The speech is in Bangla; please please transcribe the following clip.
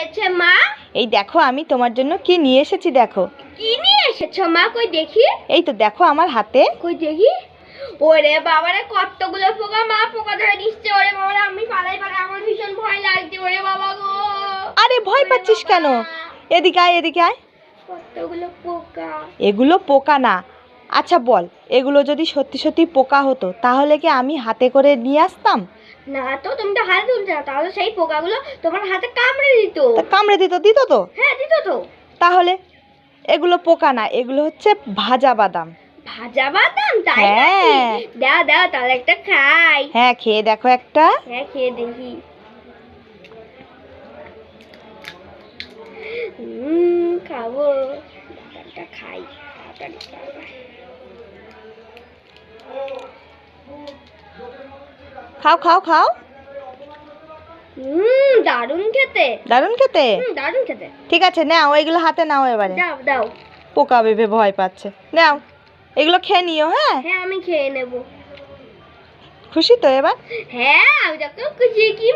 হয়েছে মা? এই দেখো আমি তোমার জন্য কি নিয়ে এসেছি দেখো। কি নিয়ে এসেছ মা? কই দেখি। এই তো দেখো আমার হাতে। কই দেখি। ওরে বাবারে কতগুলো পোকা মা? পোকা ধরে দিচ্ছে ওরে বাবারে আমি পালাই পালাই আমার ভীষণ ভয় লাগছে ওরে বাবা গো। আরে ভয় পাচ্ছিস কেন? এদিকে আয় এদিকে আয়। কতগুলো পোকা। এগুলো পোকা না। আচ্ছা বল এগুলো যদি সত্যি সত্যি পোকা হতো তাহলে কি আমি হাতে করে নিয়ে আসতাম? না তো তুমি তো হাতে তুলছে না তাহলে সেই পোকাগুলো তোমার হাতে কামড়ে দিত। কামড়ে দিত দিত তো? হ্যাঁ দিত তো। তাহলে এগুলো পোকা না এগুলো হচ্ছে ভাজা বাদাম। ভাজা বাদাম তাই হ্যাঁ। দাও দাও তাহলে একটা খাই। হ্যাঁ খেয়ে দেখো একটা। হ্যাঁ খেয়ে দেখি। হুম খাব। বাদামটা খাই তাড়াতাড়ি খাও খাও খাও। হুম দারুণ খেতে। দারুণ খেতে? হুম দারুণ খেতে। ঠিক আছে নাও এগুলো হাতে নাও এবারে। দাও দাও। পোকা ভেবে ভয় পাচ্ছে। নাও এগুলো খেয়ে নিও হ্যাঁ? হ্যাঁ আমি খেয়ে নেব। খুশি তো এবার? হ্যাঁ আমি তো খুশি কি